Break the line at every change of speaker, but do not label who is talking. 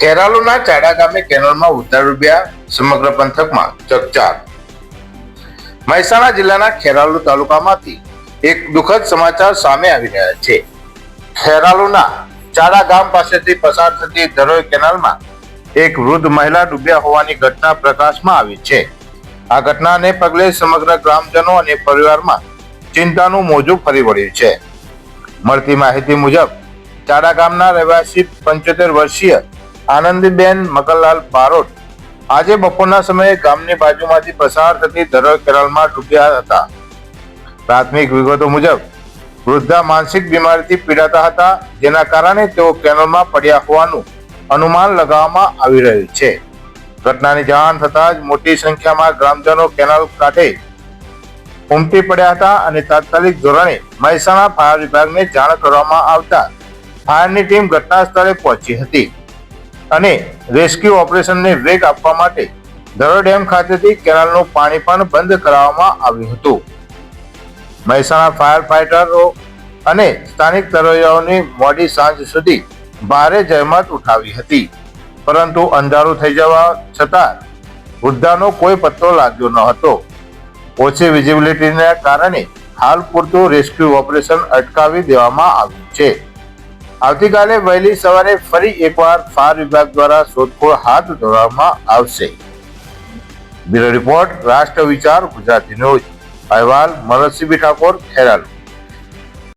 કેરાલુના ચાડા ગામે કેનાલમાં ઉતાર રૂપિયા સમગ્ર પંથકમાં ચકચાર. મહેસાણા જિલ્લાના ખેરાલુ તાલુકામાંથી એક દુઃખદ સમાચાર સામે આવી રહ્યા છે. ખેરાલુના ચાડા ગામ પાસેથી પસાર થતી ધરોઈ કેનાલમાં એક વૃદ્ધ મહિલા ડૂબ્યા હોવાની ઘટના પ્રકાશમાં આવી છે. આ ઘટનાને પગલે સમગ્ર ગ્રામજનો અને પરિવારમાં ચિંતાનું મોજું ફરી વળ્યું છે. મળતી માહિતી મુજબ ચાડા ગામના રહેવાસી પંચોતેર વર્ષીય આનંદીબેન મકરલાલ બારોટ આજે બપોરના સમયે ગામની બાજુમાંથી પસાર થતી ધરોઈ કેરલમાં ડૂબ્યા હતા. પ્રાથમિક વિગતો મુજબ, વૃદ્ધા માનસિક બીમારીથી પીડાતા હતા, જેના કારણે તેઓ કેનલમાં પડ્યા હોવાનું અનુમાન લગાવવામાં આવી રહ્યું છે. ઘટનાની જાણ થતાં જ મોટી સંખ્યામાં ગ્રામજનો કેનાલ કાંઠે ઉમટી પડ્યા હતા અને તાત્કાલિક ધોરણે મહેસાણા ફાયર વિભાગને જાણ કરવામાં આવતા ફાયરની ટીમ ઘટના સ્થળે પહોંચી હતી. અને રેસ્ક્યુ ઓપરેશનને વેગ આપવા માટે ધરો ડેમ ખાતેથી કેનાલનું પાણી પણ બંધ કરાવવામાં આવ્યું હતું. મહેસાણા ફાયર ફાઈટરો અને સ્થાનિક તરવૈયાઓની મોડી સાંજ સુધી ભારે જહેમત ઉઠાવી હતી. પરંતુ અંધારું થઈ જવા છતાં વૃદ્ધાનો કોઈ પત્તો લાગ્યો ન હતો. ઓછી વિઝિબિલિટીના કારણે હાલ પૂરતું રેસ્ક્યુ ઓપરેશન અટકાવી દેવામાં આવ્યું છે. આવતીકાલે વહેલી સવારે ફરી એકવાર ફાયર વિભાગ દ્વારા શોધખોળ હાથ ધરવામાં આવશે. બ્યુરો રિપોર્ટ રાષ્ટ્ર વિચાર ગુજરાતી ન્યૂઝ અહેવાલ, મનોજસિંહ ઠાકોર, ખેરાલુ.